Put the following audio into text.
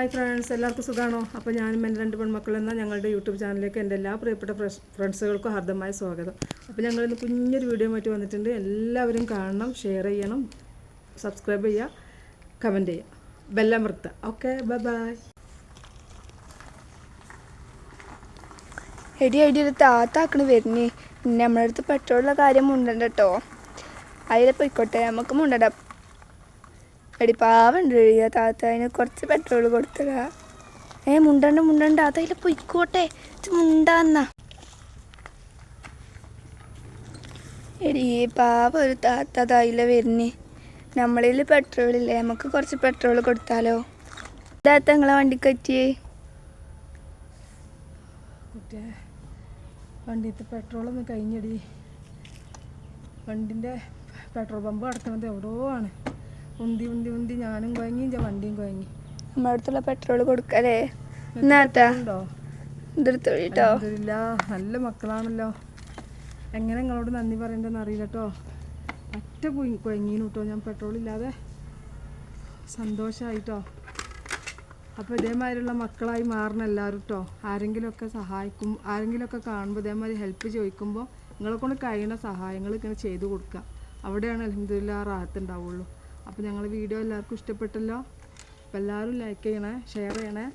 Hi friends എല്ലാവർക്കും സുഖമാണോ അപ്പോൾ ഞാനും എന്റെ രണ്ട് പെൺമക്കളെന്ന ഞങ്ങളുടെ യൂട്യൂബ് ചാനലിലേക്ക് എന്റെ എല്ലാ പ്രിയപ്പെട്ട ഫ്രണ്ട്സുകൾക്കും ഹാർദമായ സ്വാഗതം. അപ്പോൾ ഞങ്ങളിന്ന് കുഞ്ഞൊരു വീഡിയോ ആയിട്ട് വന്നിട്ടുണ്ട്. എല്ലാവരും കാണണം ഷെയർ ചെയ്യണം സബ്സ്ക്രൈബ് ചെയ്യുക കമന്റ് ചെയ്യുക. ബെല്ലമർത്ത ഓക്കെ ബൈ ബൈ. എടി എടി ഒരു താത്താക്കണ് വരുന്നേ. നമ്മളടുത്ത് പെട്രോളിന്റെ കാര്യം മുണ്ടണ്ട കേട്ടോ. അതിൽ പോയിക്കോട്ടെ നമുക്ക് മുണ്ടണ്ട. എടി പാവണ്ട് എഴുതിയ താത്ത അതിന് കുറച്ച് പെട്രോൾ കൊടുത്തുക ഏ മുണ്ടണ്ട മുണ്ടണ്ട അതതിൽ പൊയ്ക്കോട്ടെ. മുണ്ടാന്ന. എടി പാവ ഒരു താത്ത തൈല വരുന്നേ. നമ്മളിൽ പെട്രോൾ ഇല്ലേ നമുക്ക് കുറച്ച് പെട്രോൾ കൊടുത്താലോ? താത്ത നിങ്ങളെ വണ്ടി കറ്റിയേ. വണ്ടിത്തെ പെട്രോളൊന്ന് കഴിഞ്ഞടി. വണ്ടിന്റെ പെട്രോൾ പമ്പ് കടക്കണത് എവിടെയോ ആണ്. ഉന്തി ഉന്തി ഉന്തി. ഞാനും കുഴങ്ങി എന്റെ വണ്ടിയും കുഴങ്ങി നമ്മുടെ അടുത്തുള്ള പെട്രോൾ കൊടുക്കലേ? എന്നാത്താ ഉണ്ടോ? ഇതെടുത്ത് കേട്ടോ അൽഹംദുലില്ലാ, നല്ല മക്കളാണല്ലോ. എങ്ങനെ നിങ്ങളോട് നന്ദി പറയണ്ടെന്ന് അറിയില്ല കേട്ടോ ഒറ്റ കുഴങ്ങീനു കേട്ടോ ഞാൻ പെട്രോൾ ഇല്ലാതെ സന്തോഷമായിട്ടോ അപ്പോൾ ഇതേമാതിരിയുള്ള മക്കളായി മാറണം എല്ലാവരും കേട്ടോ ആരെങ്കിലുമൊക്കെ സഹായിക്കും ആരെങ്കിലുമൊക്കെ കാണുമ്പോൾ ഇതേമാതിരി ഹെൽപ്പ് ചോദിക്കുമ്പോൾ നിങ്ങളെ കൊണ്ട് കഴിയുന്ന സഹായങ്ങൾ ഇങ്ങനെ ചെയ്തു കൊടുക്കുക അവിടെയാണ് അലഹമില്ല റാഹത്ത് ഉണ്ടാവുള്ളൂ അപ്പോൾ ഞങ്ങളുടെ വീഡിയോ എല്ലാവർക്കും ഇഷ്ടപ്പെട്ടല്ലോ. അപ്പോൾ എല്ലാവരും ലൈക്ക് ചെയ്യണേ ഷെയർ ചെയ്യണേ.